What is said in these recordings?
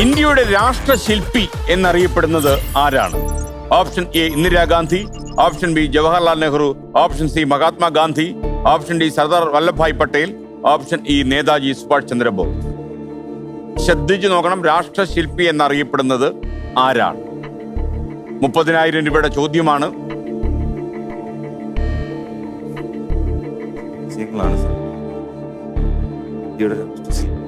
ഇന്ത്യയുടെ രാഷ്ട്രശില്പി എന്നറിയപ്പെടുന്നത് ആരാണ്? Option A Indira Gandhi option B Jawaharlal Nehru option C Mahatma Gandhi option D Sardar Vallabhbhai Patel option E Netaji Subhash Chandra Bose. ശ്രദ്ധിച്ചു നോക്കണം രാഷ്ട്രശില്പി എന്നറിയപ്പെടുന്നത് ആരാണ്? മുപ്പതിനായിരം രൂപയുടെ ചോദ്യമാണ്. ഇന്ത്യയുടെ രാഷ്ട്രശില്പി.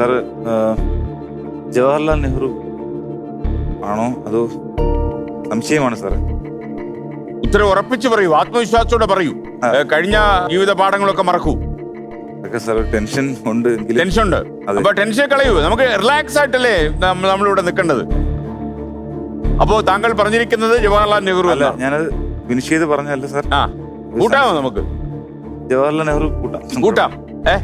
സാർ ജവഹർലാൽ നെഹ്റു ആണോ അതോ സംശയമാണ് സാർ ഉത്തരം ഉറപ്പിച്ചു പറയൂ ആത്മവിശ്വാസത്തോടെ പറയൂ. കഴിഞ്ഞ ജീവിത പാഠങ്ങളൊക്കെ മറക്കൂ. ടെൻഷൻ ഉണ്ട് ടെൻഷൻ ഉണ്ട്. അപ്പൊ ടെൻഷൻ കളയൂ. നമുക്ക് റിലാക്സ് ആയിട്ടല്ലേ നമ്മ- നമ്മളിവിടെ നിൽക്കേണ്ടത്? അപ്പോ താങ്കൾ പറഞ്ഞിരിക്കുന്നത് ജവഹർലാൽ നെഹ്റു അല്ല ഞാൻ ഞാനത് ഫിനിഷ് ചെയ്ത് പറഞ്ഞല്ല സാർ. ആ കൂട്ടാമോ നമുക്ക്? ജവഹർലാൽ നെഹ്റു കൂട്ടാം. കൂട്ടാം. ഏ?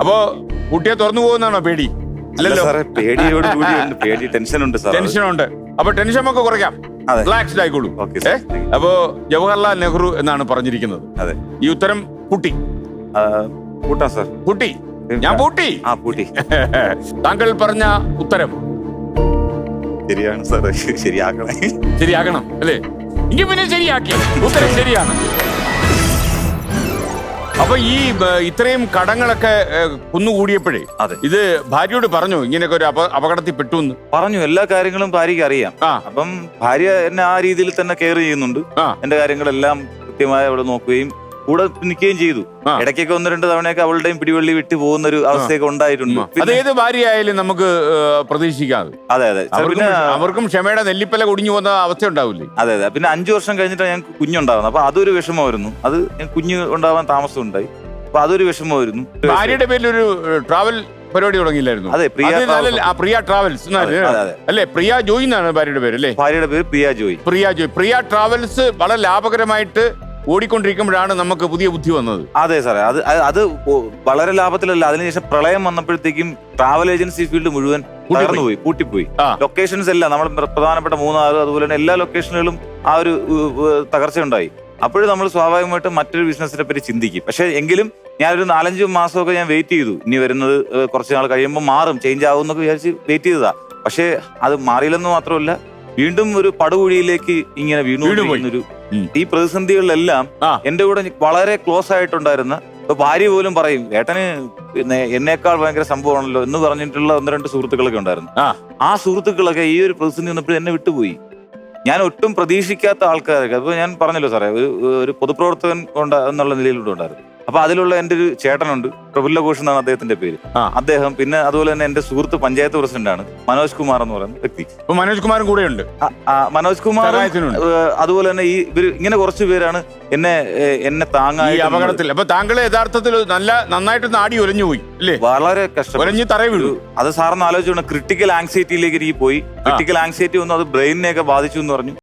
അപ്പോ കുട്ടിയെ തുറന്നു പോകുന്നതാണോ പേടി? അല്ല അല്ലല്ലോ. സാറേ പേടിയോട് കൂടിയുണ്ട് പേടി ടെൻഷൻ ഉണ്ട് സാർ ടെൻഷൻ ഉണ്ട് അപ്പൊ ടെൻഷൻ ഒക്കെ കുറയ്ക്കാം. അതെ. റിലാക്സ്ഡ് ആയിക്കോളൂ ഏ? അപ്പോ ജവഹർലാൽ നെഹ്റു എന്നാണ് പറഞ്ഞിരിക്കുന്നത്. അതെ. ഈ ഉത്തരം കുട്ടി ആ, കൂട്ടാം സാർ. കുട്ടി ഞാൻ പൂട്ടി. ആ പൂട്ടി. താങ്കൾ പറഞ്ഞ ഉത്തരം. ശരിയാണ് സാറേ. ശരിയാക്കണേ ശരിയാക്കണം അല്ലേ? ഇനി പിന്നെ ശരിയാക്കി. ഉത്തരം ശരിയാണ്. അപ്പൊ ഈ ഇത്രയും കടങ്ങളൊക്കെ കുന്നുകൂടിയപ്പോഴേ അതെ. ഇത് ഭാര്യയോട് പറഞ്ഞു ഇങ്ങനെയൊക്കെ ഒരു അപ അപകടത്തിൽ പെട്ടു എന്ന് പറഞ്ഞു എല്ലാ കാര്യങ്ങളും ഭാര്യയ്ക്ക് അറിയാം. അപ്പം ഭാര്യ എന്നെ ആ രീതിയിൽ തന്നെ കെയർ ചെയ്യുന്നുണ്ട്. എന്റെ കാര്യങ്ങളെല്ലാം കൃത്യമായി അവിടെ നോക്കുകയും കൂടെ നിൽക്കുകയും ചെയ്തു. ഇടയ്ക്കൊക്കെ ഒന്ന് രണ്ട് തവണയൊക്കെ അവളുടെയും പിടിവള്ളി വിട്ടു പോകുന്ന ഒരു അവസ്ഥയൊക്കെ ഉണ്ടായിട്ടുണ്ട്. അതേത് ഭാര്യയായാലും നമുക്ക് പ്രതീക്ഷിക്കാം അതെ. അതെ പിന്നെ അവർക്കും ക്ഷമയുടെ നെല്ലിപ്പല കുടിഞ്ഞു പോകുന്ന അവസ്ഥ ഉണ്ടാവില്ലേ? അതെ അതെ. പിന്നെ അഞ്ചു വർഷം കഴിഞ്ഞിട്ട് ഞങ്ങൾക്ക് കുഞ്ഞുണ്ടാവുന്നത്. അപ്പൊ അതൊരു വിഷമമായിരുന്നു. അത് കുഞ്ഞ് ഉണ്ടാവാൻ താമസം ഉണ്ടായി അപ്പൊ അതൊരു വിഷമമായിരുന്നു. ഭാര്യയുടെ പേരിൽ ഒരു ട്രാവൽ പരിപാടി തുടങ്ങിയില്ലായിരുന്നു? അതെ, പ്രിയ പ്രിയ ട്രാവൽസ്. അല്ലേ? പ്രിയ ജോയി എന്നാണ് ഭാര്യയുടെ പേര് അല്ലേ? ഭാര്യയുടെ പേര് പ്രിയ ജോയി. പ്രിയ ജോയി. പ്രിയ ട്രാവൽസ് വളരെ ലാഭകരമായിട്ട് ഓടിക്കൊണ്ടിരിക്കുമ്പോഴാണ് നമുക്ക് പുതിയ ബുദ്ധി വന്നത്. അതെ സാറേ അത് അത് വളരെ ലാഭത്തിലല്ല. അതിനുശേഷം പ്രളയം വന്നപ്പോഴത്തേക്കും ട്രാവൽ ഏജൻസി ഫീൽഡ് മുഴുവൻ തകർന്നു പോയി പൂട്ടിപ്പോയി ആ. ലൊക്കേഷൻസ് എല്ലാം നമ്മൾ പ്രധാനപ്പെട്ട മൂന്നാറ് അതുപോലെ തന്നെ എല്ലാ ലൊക്കേഷനുകളും ആ ഒരു തകർച്ച ഉണ്ടായി തകർച്ചയുണ്ടായി. അപ്പോഴും നമ്മൾ സ്വാഭാവികമായിട്ടും മറ്റൊരു ബിസിനസിനെ പറ്റി ചിന്തിക്കും. പക്ഷെ എങ്കിലും ഞാനൊരു നാലഞ്ച് മാസമൊക്കെ ഞാൻ വെയിറ്റ് ചെയ്തു. ഇനി വരുന്നത് കുറച്ച് നാൾ കഴിയുമ്പോൾ മാറും ചേഞ്ച് ആവും എന്നൊക്കെ വിചാരിച്ച് വെയിറ്റ് ചെയ്തതാ. പക്ഷേ അത് മാറിയില്ലെന്ന് മാത്രമല്ല വീണ്ടും ഒരു പടുകുഴിയിലേക്ക് ഇങ്ങനെ വീണു ഒരു. ഈ പ്രതിസന്ധികളിലെല്ലാം. എന്റെ കൂടെ വളരെ ക്ലോസ് ആയിട്ടുണ്ടായിരുന്ന ഇപ്പൊ ഭാര്യ പോലും പറയും ഏട്ടന് പിന്നെ എന്നേക്കാൾ ഭയങ്കര സംഭവമാണല്ലോ എന്ന് പറഞ്ഞിട്ടുള്ള ഒന്ന് രണ്ട് സുഹൃത്തുക്കളൊക്കെ ഉണ്ടായിരുന്നു ആ. സുഹൃത്തുക്കളൊക്കെ ഈ ഒരു പ്രതിസന്ധി വന്നപ്പോൾ എന്നെ വിട്ടുപോയി ഞാൻ ഒട്ടും പ്രതീക്ഷിക്കാത്ത ആൾക്കാരൊക്കെ അപ്പൊ ഞാൻ പറഞ്ഞല്ലോ സാറേ ഒരു ഒരു പൊതുപ്രവർത്തകൻ കൊണ്ട് എന്നുള്ള നിലയിലൂടെ ഉണ്ടായിരുന്നു അപ്പൊ അതിലുള്ള എന്റെ ഒരു ചേട്ടനുണ്ട് പ്രഫുല്ല ഘോഷ് എന്നാണ് അദ്ദേഹത്തിന്റെ പേര്. അദ്ദേഹം പിന്നെ അതുപോലെ തന്നെ എന്റെ സുഹൃത്ത് പഞ്ചായത്ത് പ്രസിഡന്റാണ് മനോജ് കുമാർ എന്ന് പറയുന്ന വ്യക്തി. മനോജ് കുമാറും കൂടെ ഉണ്ട് മനോജ് കുമാർ അതുപോലെ തന്നെ ഈ ഇവർ ഇങ്ങനെ കുറച്ച് പേരാണ് എന്നെ എന്നെ ഈ താങ്ങായി അപകടത്തിൽ. അപ്പൊ താങ്കൾ യഥാർത്ഥത്തിൽ നല്ല നന്നായിട്ട് നാടി ഒരഞ്ഞു പോയി അല്ലേ? വളരെ കഷ്ടം തറ അത് സാറിന് ആലോചിച്ചോണം ക്രിട്ടിക്കൽ ആങ്സൈറ്റിയിലേക്ക് പോയി. ക്രിട്ടിക്കൽ ആങ്സൈറ്റി ഒന്നും അത് ബ്രെയിനിനെയൊക്കെ ബാധിച്ചു എന്ന് പറഞ്ഞു.